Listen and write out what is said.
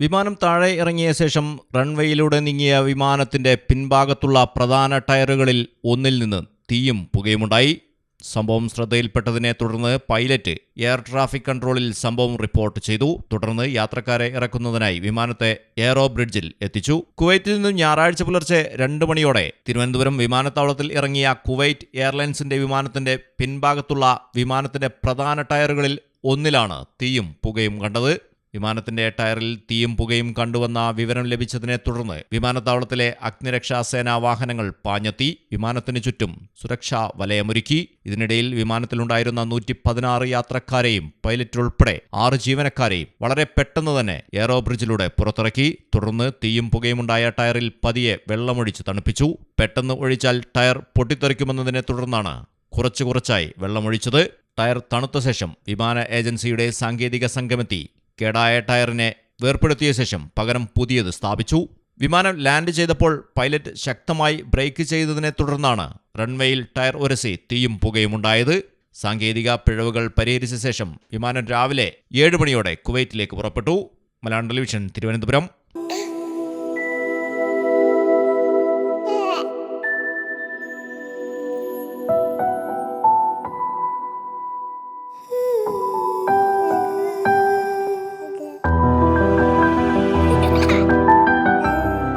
വിമാനം താഴെ ഇറങ്ങിയ ശേഷം റൺവേയിലൂടെ നീങ്ങിയ വിമാനത്തിന്റെ പിൻഭാഗത്തുള്ള പ്രധാന ടയറുകളിൽ ഒന്നിൽ നിന്ന് തീയും പുകയുമുണ്ടായി. സംഭവം ശ്രദ്ധയിൽപ്പെട്ടതിനെ തുടർന്ന് പൈലറ്റ് എയർ ട്രാഫിക് കൺട്രോളിൽ സംഭവം റിപ്പോർട്ട് ചെയ്തു. തുടർന്ന് യാത്രക്കാരെ ഇറക്കുന്നതിനായി വിമാനത്തെ എയറോ ബ്രിഡ്ജിൽ എത്തിച്ചു. കുവൈറ്റിൽ നിന്നും ഞായറാഴ്ച പുലർച്ചെ രണ്ട് മണിയോടെ തിരുവനന്തപുരം വിമാനത്താവളത്തിൽ ഇറങ്ങിയ കുവൈറ്റ് എയർലൈൻസിന്റെ വിമാനത്തിന്റെ പിൻഭാഗത്തുള്ള വിമാനത്തിന്റെ പ്രധാന ടയറുകളിൽ ഒന്നിലാണ് തീയും പുകയും കണ്ടത്. വിമാനത്തിന്റെ ടയറിൽ തീയും പുകയും കണ്ടുവന്ന വിവരം ലഭിച്ചതിനെ തുടർന്ന് വിമാനത്താവളത്തിലെ അഗ്നിരക്ഷാ സേനാ വാഹനങ്ങൾ പാഞ്ഞെത്തി വിമാനത്തിന് ചുറ്റും സുരക്ഷാ വലയമൊരുക്കി. ഇതിനിടയിൽ വിമാനത്തിലുണ്ടായിരുന്ന നൂറ്റി പതിനാറ് യാത്രക്കാരെയും പൈലറ്റ് ഉൾപ്പെടെ ആറ് ജീവനക്കാരെയും വളരെ പെട്ടെന്ന് തന്നെ എയറോ ബ്രിഡ്ജിലൂടെ പുറത്തിറക്കി. തുടർന്ന് തീയും പുകയുമുണ്ടായ ടയറിൽ പതിയെ വെള്ളമൊഴിച്ച് തണുപ്പിച്ചു. പെട്ടെന്ന് ഒഴിച്ചാൽ ടയർ പൊട്ടിത്തെറിക്കുമെന്നതിനെ തുടർന്നാണ് കുറച്ചു കുറച്ചായി വെള്ളമൊഴിച്ചത്. ടയർ തണുത്ത ശേഷം വിമാന ഏജൻസിയുടെ സാങ്കേതിക സംഘമെത്തി കേടായ ടയറിനെ വേർപ്പെടുത്തിയ ശേഷം പകരം പുതിയത് സ്ഥാപിച്ചു. വിമാനം ലാൻഡ് ചെയ്തപ്പോൾ പൈലറ്റ് ശക്തമായി ബ്രേക്ക് ചെയ്തതിനെ തുടർന്നാണ് റൺവേയിൽ ടയർ ഉരസി തീയും പുകയും ഉണ്ടായത്. സാങ്കേതിക പിഴവുകൾ പരിഹരിച്ച ശേഷം വിമാനം രാവിലെ ഏഴ് മണിയോടെ കുവൈറ്റിലേക്ക് പുറപ്പെട്ടു. Malayalam television Thiruvananthapuram.